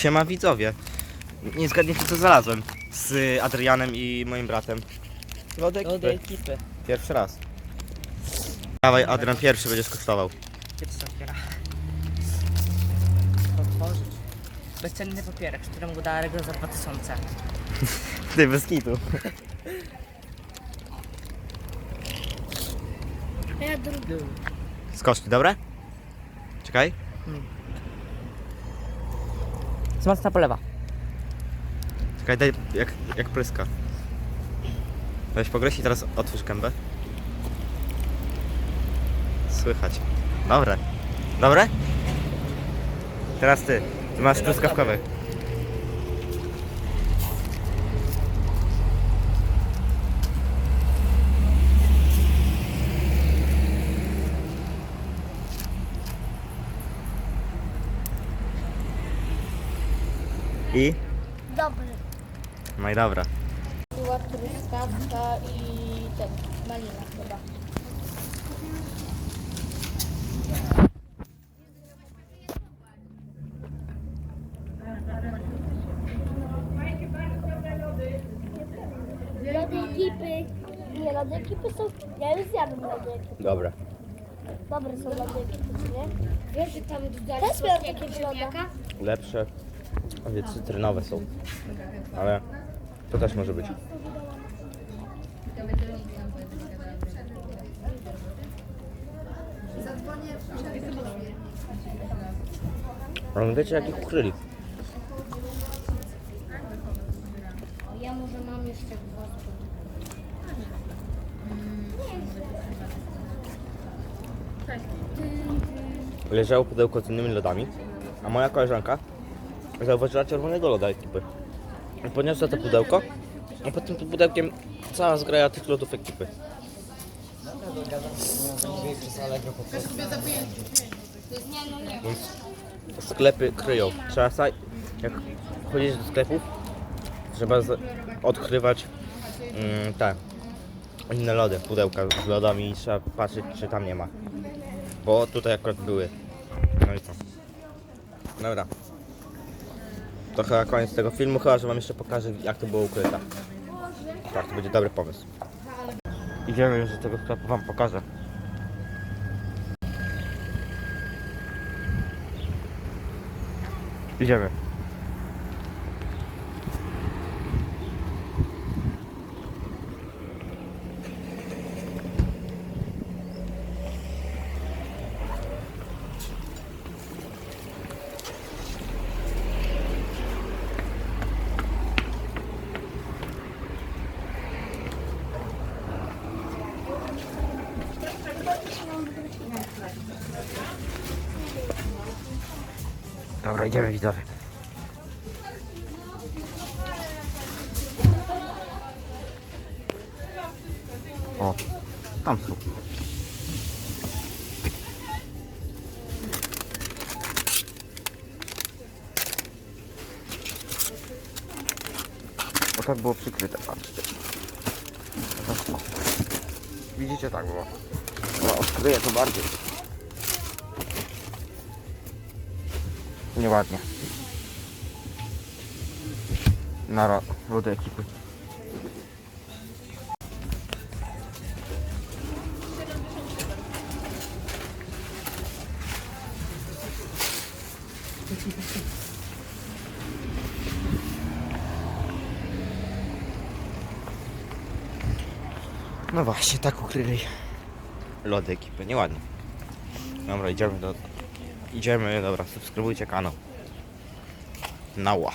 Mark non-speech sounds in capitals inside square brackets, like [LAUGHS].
Siema widzowie. Nie zgadniecie co znalazłem z Adrianem i moim bratem. Lody Od ekipy. ekipy. Pierwszy raz. Dawaj, Adrian pierwszy będziesz kosztował. Pierwsza otwiera. Otworzyć. Bezcenny papierek, go dała regla za 2000. [LAUGHS] Ty, bez kitu. Ja drugi. Skoczki, dobre? Czekaj. Wzmacnia polewa. Czekaj, daj, jak, jak pryska. Weź pogryź i teraz otwórz gębę. Słychać. Dobre. Dobre? Teraz ty. Ty masz truskawkowy. I? Dobry. No i dobra. Była truskawka i ten, malina chyba. Lody ekipy. Nie, lody ekipy są... Ja już zjadłem lody ekipy. Dobra. Dobre są lody ekipy, nie? Wiesz, że tam dodali Też miałem takie loda. Lepsze. Owie cytrynowe są. Ale to też może być. Ale wiecie jak ich ukryli? Ja może mam jeszcze dwa Leżało pudełko z innymi lodami, a moja koleżanka zauważyła czerwonego loda ekipy. Podniosła to pudełko, a pod tym pudełkiem cała zgraja tych lodów ekipy. Więc sklepy kryją. Trzeba jak chodzić do sklepów, trzeba odkrywać mm, te inne lody, pudełka z lodami i trzeba patrzeć czy tam nie ma. Bo tutaj akurat były. No i co? Dobra. To chyba koniec tego filmu, chyba że wam jeszcze pokażę jak to było ukryte. Tak, to będzie dobry pomysł. Idziemy już do tego sklepu, wam pokażę. Idziemy. Dobra, idziemy widzowie. O, tam są. O tak było przykryte, patrzcie. Widzicie, tak było. No, odkryję to bardziej. Nieładnie. Nara, wody ekipy. No właśnie, tak ukryli lody ekipy, nieładnie. Dobra, idziemy do... Idziemy, dobra, subskrybujcie kanał. Nała.